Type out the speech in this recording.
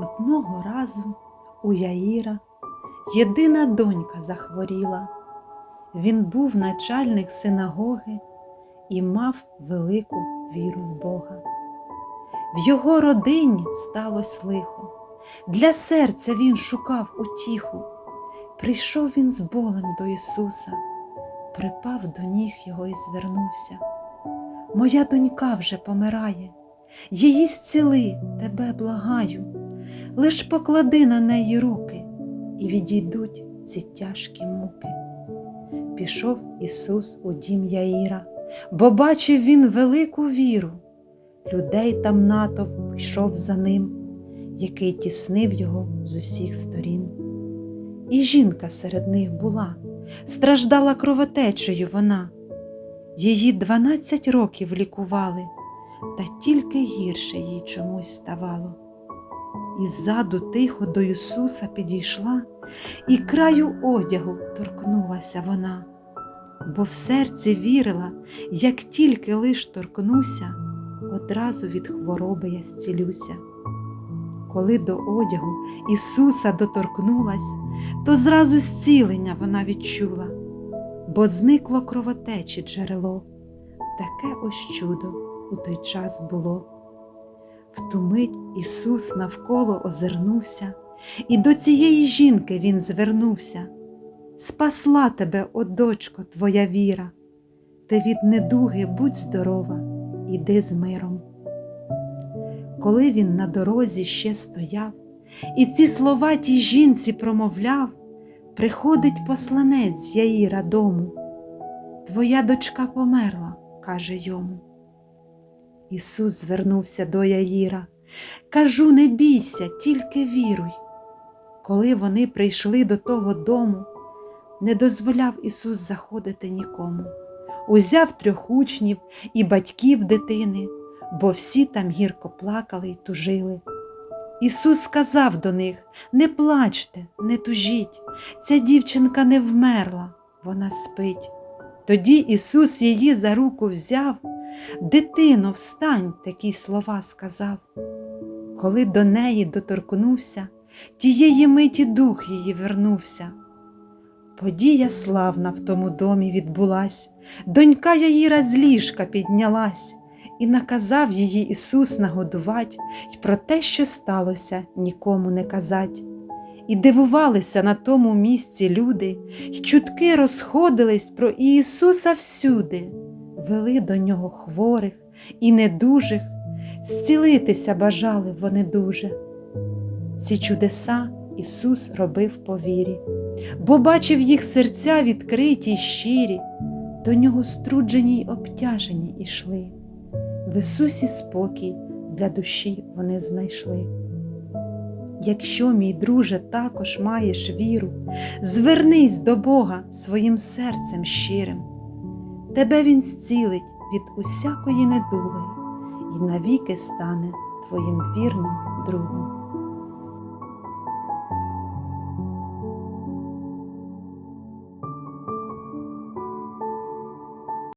Одного разу у Яїра єдина донька захворіла. Він був начальник синагоги і мав велику віру в Бога. В його родині сталося лихо. Для серця він шукав утіху. Прийшов він з болем до Ісуса, припав до ніг його і звернувся. Моя донька вже помирає, її зціли, тебе благаю, лиш поклади на неї руки, і відійдуть ці тяжкі муки. Пішов Ісус у дім Яїра, бо бачив він велику віру. Людей там натовп йшов за ним, який тіснив його з усіх сторін. І жінка серед них була, страждала кровотечею вона. Її дванадцять років лікували, та тільки гірше їй чомусь ставало. І ззаду тихо до Ісуса підійшла, і краю одягу торкнулася вона, бо в серці вірила, як тільки лиш торкнуся, одразу від хвороби я зцілюся. Коли до одягу Ісуса доторкнулась, то зразу зцілення вона відчула, бо зникло кровотечі джерело, таке ось чудо у той час було. В ту мить Ісус навколо озирнувся, і до цієї жінки Він звернувся. Спасла тебе, о дочко, твоя віра, ти від недуги будь здорова, іди з миром. Коли він на дорозі ще стояв, і ці слова тій жінці промовляв, приходить посланець Яїра дому. Твоя дочка померла, каже йому. Ісус звернувся до Яїра. Кажу, не бійся, тільки віруй. Коли вони прийшли до того дому, не дозволяв Ісус заходити нікому. Узяв трьох учнів і батьків дитини, бо всі там гірко плакали й тужили. Ісус сказав до них Не плачте, не тужіть, ця дівчинка не вмерла, вона спить. Тоді Ісус її за руку взяв, дитино, встань, такі слова сказав. Коли до неї доторкнувся, тієї миті дух її вернувся. Подія славна в тому домі відбулась, донька Яїра з ліжка піднялась, і наказав її Ісус нагодувать, й про те, що сталося, нікому не казать. І дивувалися на тому місці люди, й чутки розходились про Ісуса всюди, вели до нього хворих і недужих, зцілитися бажали вони дуже. Ці чудеса Ісус робив по вірі, бо бачив їх серця відкриті й щирі, до нього струджені й обтяжені ішли. В Ісусі спокій для душі вони знайшли. Якщо, мій друже, також маєш віру, звернись до Бога своїм серцем щирим. Тебе Він зцілить від усякої недуги і навіки стане твоїм вірним другом.